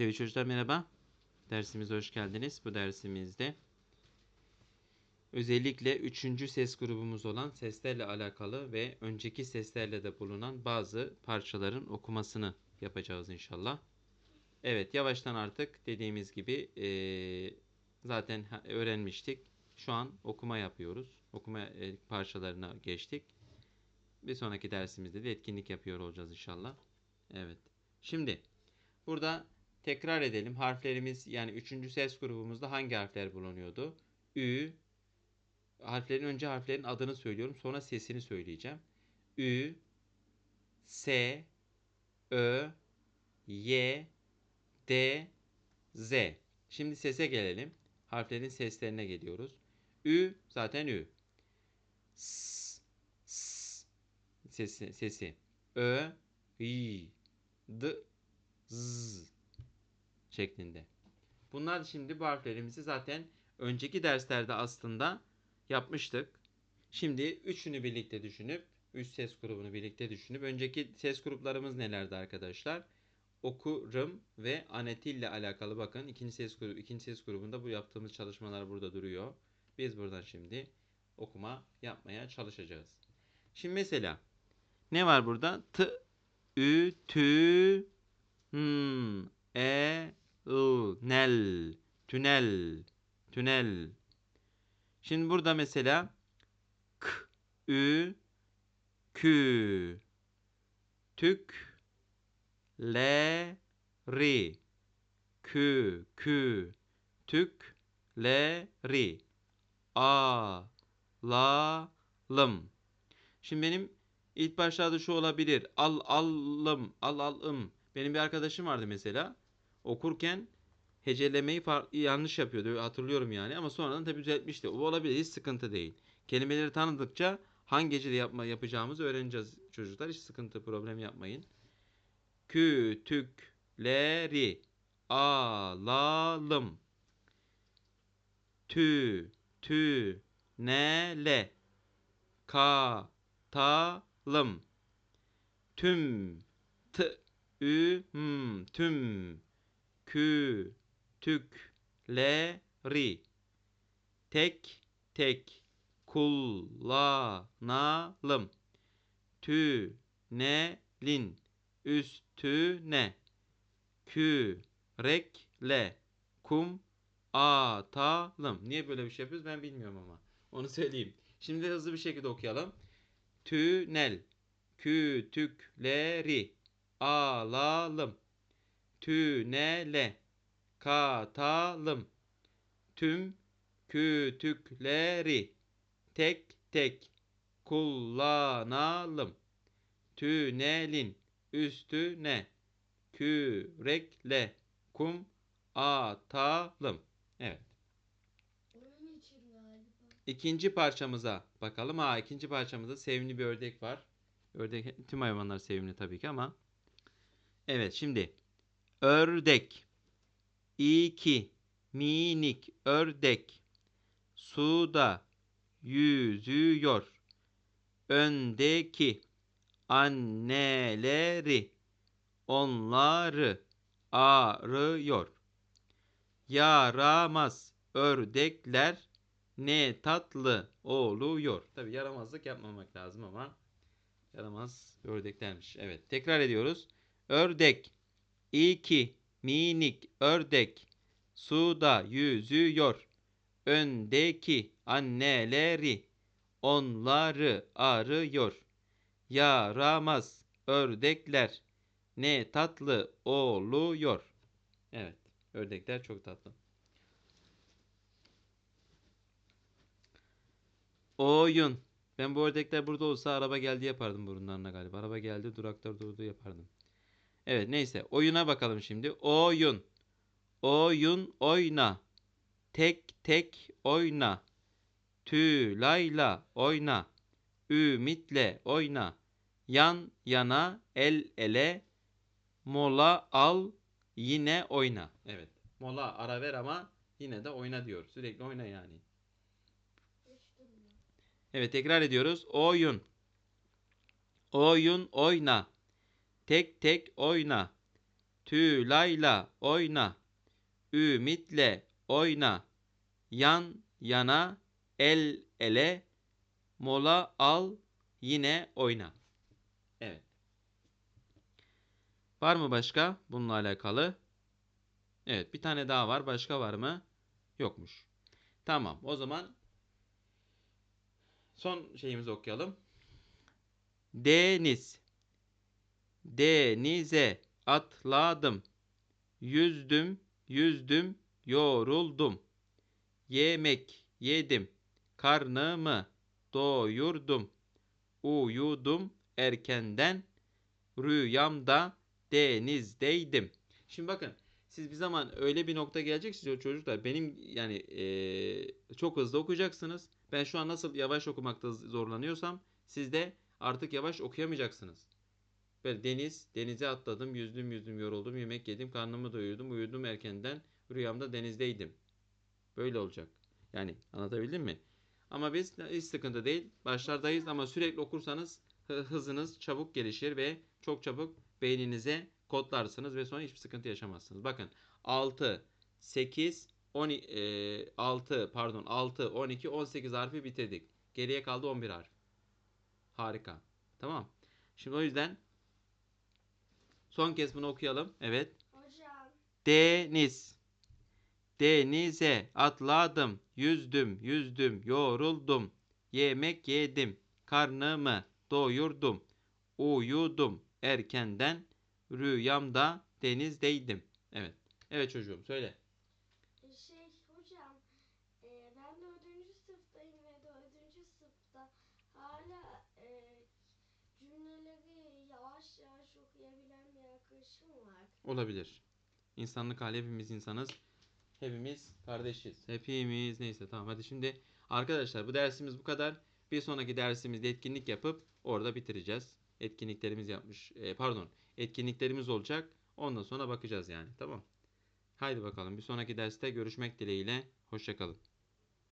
Sevgili çocuklar merhaba. Dersimize hoş geldiniz. Bu dersimizde özellikle üçüncü ses grubumuz olan seslerle alakalı ve önceki seslerle de bulunan bazı parçaların okumasını yapacağız inşallah. Evet yavaştan artık dediğimiz gibi eee, zaten öğrenmiştik. Şu an okuma yapıyoruz. Okuma e, parçalarına geçtik. Bir sonraki dersimizde de etkinlik yapıyor olacağız inşallah. Evet. Şimdi burada tekrar edelim. Harflerimiz yani üçüncü ses grubumuzda hangi harfler bulunuyordu? Ü. Harflerin önce harflerin adını söylüyorum. Sonra sesini söyleyeceğim. Ü. S. Ö. Y. D. Z. Şimdi sese gelelim. Harflerin seslerine geliyoruz. Ü zaten Ü. S. S. Sesi. sesi. Ö. Y. D. Z şeklinde. Bunlar şimdi bu harflerimizi zaten önceki derslerde aslında yapmıştık. Şimdi üçünü birlikte düşünüp, üç ses grubunu birlikte düşünüp, önceki ses gruplarımız nelerdi arkadaşlar? Okurum ve anetil ile alakalı bakın ikinci ses grubu ikinci ses grubunda bu yaptığımız çalışmalar burada duruyor. Biz buradan şimdi okuma yapmaya çalışacağız. Şimdi mesela ne var burada? T, ü, tü, hmm, e, nel, tünel, tünel. Şimdi burada mesela k, ü, kü, tük, le, ri, kü, kü, tük, le, ri, a, la, lım. Şimdi benim ilk başlarda şu olabilir. Al, allım, al, alım. Benim bir arkadaşım vardı mesela. Okurken hecelemeyi yanlış yapıyordu. Hatırlıyorum yani ama sonradan tabii düzeltmişti. O olabilir. Hiç sıkıntı değil. Kelimeleri tanıdıkça hangi hecede yapma, yapacağımızı öğreneceğiz çocuklar. Hiç sıkıntı, problem yapmayın. Kütükleri alalım. Tü, tü, nele katalım. Tüm, t, ü, m, tüm, kü, tükleri tek tek kullanalım. Tünelin üstüne kürekle kum atalım. Niye böyle bir şey yapıyoruz ben bilmiyorum ama. Onu söyleyeyim. Şimdi hızlı bir şekilde okuyalım. Tünel kütükleri alalım. Tünele katalım. Tüm kütükleri tek tek kullanalım. Tünelin üstüne kürekle kum atalım. Evet. İkinci parçamıza bakalım. Ha ikinci parçamızda sevimli bir ördek var. Ördek tüm hayvanlar sevimli tabii ki ama. Evet şimdi ördek. İki minik ördek suda yüzüyor. Öndeki anneleri onları arıyor. Yaramaz ördekler ne tatlı oluyor. Tabi yaramazlık yapmamak lazım ama yaramaz ördeklermiş. Evet tekrar ediyoruz. Ördek iki minik ördek suda yüzüyor. Öndeki anneleri onları arıyor. Yaramaz ördekler ne tatlı oluyor. Evet ördekler çok tatlı. Oyun. Ben bu ördekler burada olsa araba geldi yapardım burunlarına galiba. Araba geldi duraklar durdu yapardım. Evet neyse oyuna bakalım şimdi. Oyun. Oyun oyna. Tek tek oyna. Tülayla oyna. Ümitle oyna. Yan yana el ele mola al yine oyna. Evet. Mola ara ver ama yine de oyna diyor. Sürekli oyna yani. Evet tekrar ediyoruz. Oyun. Oyun oyna. Tek tek oyna. Tülayla oyna. Ümitle oyna. Yan yana el ele mola al yine oyna. Evet. Var mı başka bununla alakalı? Evet, bir tane daha var. Başka var mı? Yokmuş. Tamam. O zaman son şeyimizi okuyalım. Deniz. Denize atladım. Yüzdüm, yüzdüm, yoruldum. Yemek yedim. Karnımı doyurdum. Uyudum erkenden. Rüyamda denizdeydim. Şimdi bakın siz bir zaman öyle bir nokta geleceksiniz çocuklar. Benim yani eee, çok hızlı okuyacaksınız. Ben şu an nasıl yavaş okumakta zorlanıyorsam siz de artık yavaş okuyamayacaksınız. Böyle deniz, denize atladım, yüzdüm, yüzdüm, yoruldum, yemek yedim, karnımı doyurdum, uyudum erkenden, rüyamda denizdeydim. Böyle olacak. Yani anlatabildim mi? Ama biz hiç sıkıntı değil. Başlardayız ama sürekli okursanız hı- hızınız çabuk gelişir ve çok çabuk beyninize kodlarsınız ve sonra hiçbir sıkıntı yaşamazsınız. Bakın 6, 8, 10, 6 pardon 6, 12, 18 harfi bitirdik. Geriye kaldı 11 harf. Harika. Tamam. Şimdi o yüzden son kez bunu okuyalım. Evet. Hocam. Deniz. Denize atladım, yüzdüm, yüzdüm, yoruldum. Yemek yedim, karnımı doyurdum. Uyudum erkenden, rüyamda denizdeydim. Evet. Evet çocuğum söyle. e, Şey hocam. e, ben dördüncü sınıftayım ve dördüncü sınıfta hala e, cümleleri yavaş yavaş okuyabilen. Olabilir. İnsanlık hali hepimiz insanız. Hepimiz kardeşiz. Hepimiz neyse tamam hadi şimdi arkadaşlar bu dersimiz bu kadar. Bir sonraki dersimizde etkinlik yapıp orada bitireceğiz. Etkinliklerimiz yapmış. e, pardon. Etkinliklerimiz olacak. Ondan sonra bakacağız yani. Tamam. Haydi bakalım. Bir sonraki derste görüşmek dileğiyle. Hoşçakalın.